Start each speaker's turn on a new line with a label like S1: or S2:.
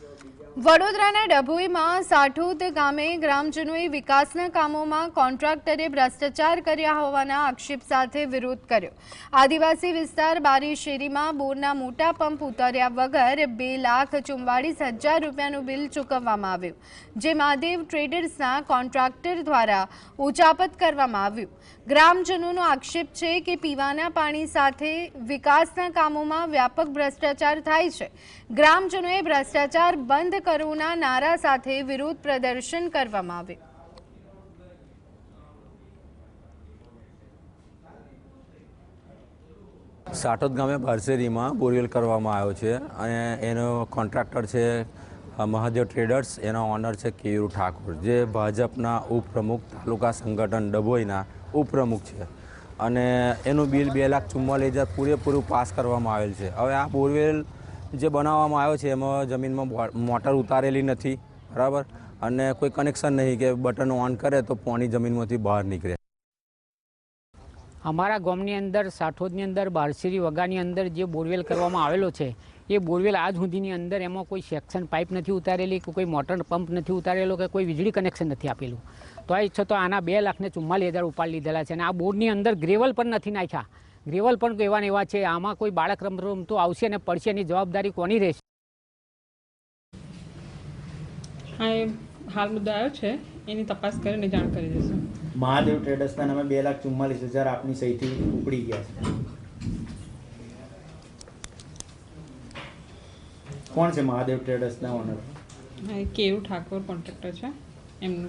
S1: વડોદરાના ડભોઈમાં સાઠોદ ગામે ગ્રામજનોએ વિકાસના કામોમાં કોન્ટ્રાક્ટરે ભ્રષ્ટાચાર કર્યા હોવાના આક્ષેપ સાથે વિરોધ કર્યો. આદિવાસી વિસ્તાર બારી શેરીમાં બોરના મોટા પંપ ઉતાર્યા વગર બે લાખ ચુમ્વાળીસ હજાર રૂપિયાનું બિલ ચૂકવવામાં આવ્યું, જે મહાદેવ ટ્રેડર્સના કોન્ટ્રાક્ટર દ્વારા ઉચાપત કરવામાં આવ્યું. ગ્રામજનોનો આક્ષેપ છે કે પીવાના પાણી સાથે વિકાસના કામોમાં વ્યાપક ભ્રષ્ટાચાર થાય છે. ગ્રામજનોએ ભ્રષ્ટાચાર બંધ કરોના નારા સાથે વિરોધ પ્રદર્શન કરવામાં આવ્યું.
S2: સાટોદ ગામે બારસેરીમાં બોરવેલ કરવામાં આવ્યો છે અને એનો કોન્ટ્રાક્ટર છે મહાદેવ ટ્રેડર્સ, એનો ઓનર છે કેયુર ઠાકોર, જે ભાજપના ઉપપ્રમુખ, તાલુકા સંગઠન ડભોઈના ઉપપ્રમુખ છે. અને એનું બિલ બે લાખ ચુમ્માલીસ હજાર પૂરેપૂરું પાસ કરવામાં આવેલ છે. હવે આ બોરવેલ જે બનાવવામાં આવ્યો છે, એમાં જમીનમાં મોટર ઉતારેલી નથી, બરાબર? અને કોઈ કનેક્શન નહીં કે બટન ઓન કરે તો પાણી જમીનમાંથી બહાર નીકળે.
S3: અમારા ગામની અંદર, સાઠોદની અંદર, બારસીરી વગાની અંદર જે બોરવેલ કરવામાં આવેલો છે, એ બોરવેલ આજ સુધીની અંદર એમાં કોઈ સેક્શન પાઇપ નથી ઉતારેલી કે કોઈ મોટર પંપ નથી ઉતારેલો કે કોઈ વીજળી કનેક્શન નથી આપેલું. તો આ છતાં આના બે લાખને ચુમ્માલીસ હજાર ઉપાડી લીધેલા છે અને આ બોરની અંદર ગ્રેવલ પણ નથી નાખ્યા. ગ્રેવલ પણ એવા ને એવા છે આમાં કોઈ બાળક રમ રમતું આવશે અને પડશે એની જવાબદારી કોની રહેશે?
S4: હા એ હાલ મુદ્દો આવ્યો છે એની તપાસ કરીને જાણ કરી દઈશું.
S5: મહાદેવ ટ્રેડર્સના નામે બે લાખ ચુમ્માલીસ હજાર આપની સહીથી ઉપડી ગયા છે. કોણ છે મહાદેવ ટ્રેડર્સના ઓનર
S4: હા એ કેયુ ઠાકોર કોન્ટ્રાક્ટર છે એમનું.